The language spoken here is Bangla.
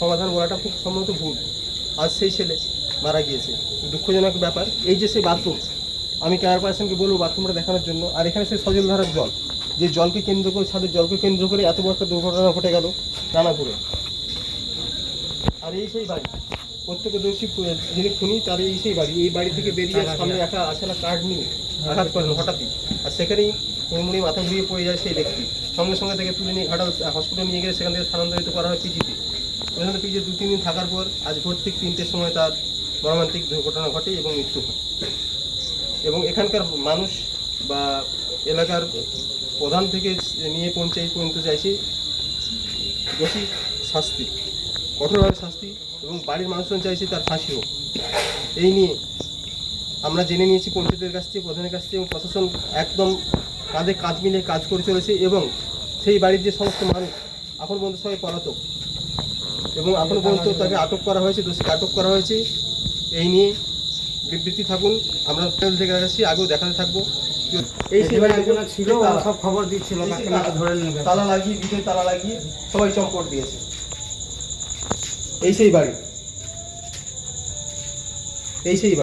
সমাধান বলাটা খুব সম্ভবত ভুল। আজ সেই ছেলে মারা গিয়েছে। দুঃখজনক ব্যাপার। এই যে সেই বাথরুম আমি ক্যামেরা পার্সনকে বলব বাথরুমটা দেখানোর জন্য। আর এখানে সেই সজল ধারার জল যে জলকে কেন্দ্র করে ছাদের জলকে কেন্দ্র করে এত বড় একটা দুর্ঘটনা ঘটে গেল রানাপুরে। আর এই সেই বাড়ি প্রত্যক্ষদর্শী যিনি খুনি তার এই সেই বাড়ি। এই বাড়ি থেকে বেরিয়ে সামনে একটা আছালা কার্ড নিয়ে আঘাত করেন হঠাৎই। আর সেখানেই হুড়মুড়ি মাথা ঘুরিয়ে পড়ে যায় সেই ব্যক্তি। সঙ্গে সঙ্গে থেকে তুলে নিয়ে ঘাটাল হসপিটাল নিয়ে গেলে সেখান থেকে স্থানান্তরিত করা হয় পিজিতে ওখানে পিজিতে দু, তিন দিন থাকার পর আজ ভোর ঠিক তিনটের সময় তার মর্মান্তিক দুর্ঘটনা ঘটে এবং মৃত্যু হয়। এবং এখানকার মানুষ বা এলাকার প্রধান থেকে নিয়ে পঞ্চায়েত পর্যন্ত চাইছি দোষী শাস্তি, কঠোরভাবে শাস্তি এবং বাড়ির মানুষজন চাইছে তার ফাঁসি হোক। এই নিয়ে আমরা জেনে নিয়েছি পঞ্চায়েতের কাছ থেকে, প্রধানের কাছ থেকে এবং প্রশাসন একদম কাঁধে কাঁধ মিলে কাজ করে চলেছে এবং সেই বাড়ির যে সমস্ত মানুষ, এখন পর্যন্ত সবাই পলাতক। এবং এখনও পর্যন্ত তাকে আটক করা হয়েছে দোষীকে আটক করা হয়েছে। এই নিয়ে বিবৃতি থাকুন। আমরা হোটেল থেকে দেখাচ্ছি আগেও দেখাতে থাকব। এই সেই বাড়ি একজন ছিল সব খবর দিচ্ছিল তালা লাগিয়ে ভিতরে তালা লাগিয়ে সবাই চম্পট দিয়েছে। এই সেই বাড়ি। এই সেই বাড়ি।